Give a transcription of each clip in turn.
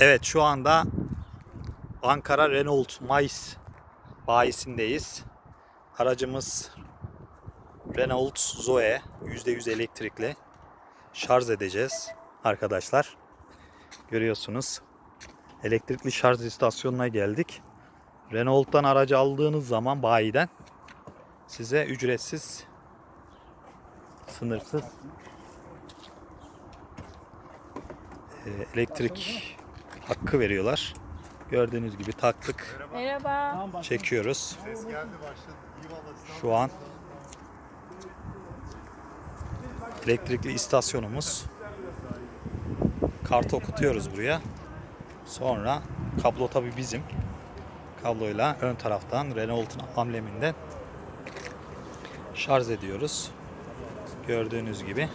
Evet şu anda Ankara Renault Mayıs bayisindeyiz. Aracımız Renault Zoe %100 elektrikli. Şarj edeceğiz arkadaşlar. Görüyorsunuz. Elektrikli şarj istasyonuna geldik. Renault'tan aracı aldığınız zaman bayiden size ücretsiz sınırsız e, elektrik hakkı veriyorlar. Gördüğünüz gibi taktık, Merhaba. çekiyoruz. Şu an elektrikli istasyonumuz. Kart okutuyoruz buraya. Sonra kablo tabi bizim. Kabloyla ön taraftan Renault'un ambleminden şarj ediyoruz. Gördüğünüz gibi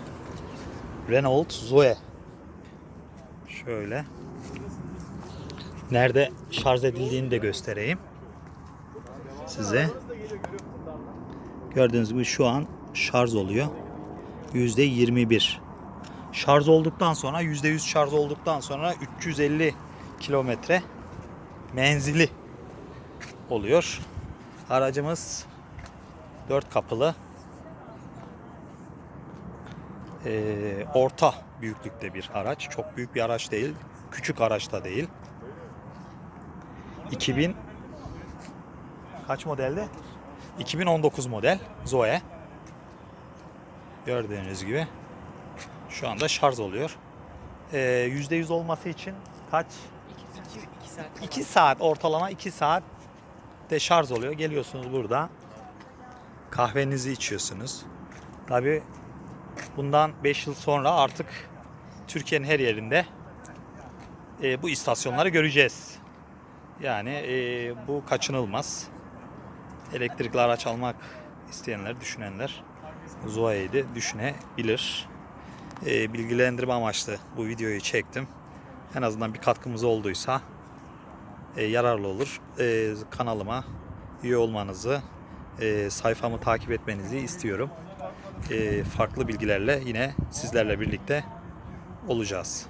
Renault Zoe. Şöyle. Nerede şarj edildiğini de göstereyim. Size. Gördüğünüz gibi şu an şarj oluyor. %21. Şarj olduktan sonra %100 şarj olduktan sonra 350 kilometre menzili oluyor. Aracımız 4 kapılı. Ee, orta büyüklükte bir araç. Çok büyük bir araç değil. Küçük araç da değil. 2000 kaç modelde? 2019 model Zoe. Gördüğünüz gibi şu anda şarj oluyor. Ee, %100 olması için kaç? 2 saat ortalama 2 saat de şarj oluyor. Geliyorsunuz burada kahvenizi içiyorsunuz. Tabi bundan 5 yıl sonra artık Türkiye'nin her yerinde e, bu istasyonları göreceğiz. Yani e, bu kaçınılmaz. Elektrikli araç almak isteyenler, düşünenler Zoe'yi de düşünebilir. E, bilgilendirme amaçlı bu videoyu çektim. En azından bir katkımız olduysa e, yararlı olur. E, kanalıma üye olmanızı, e, sayfamı takip etmenizi istiyorum. E, farklı bilgilerle yine sizlerle birlikte olacağız.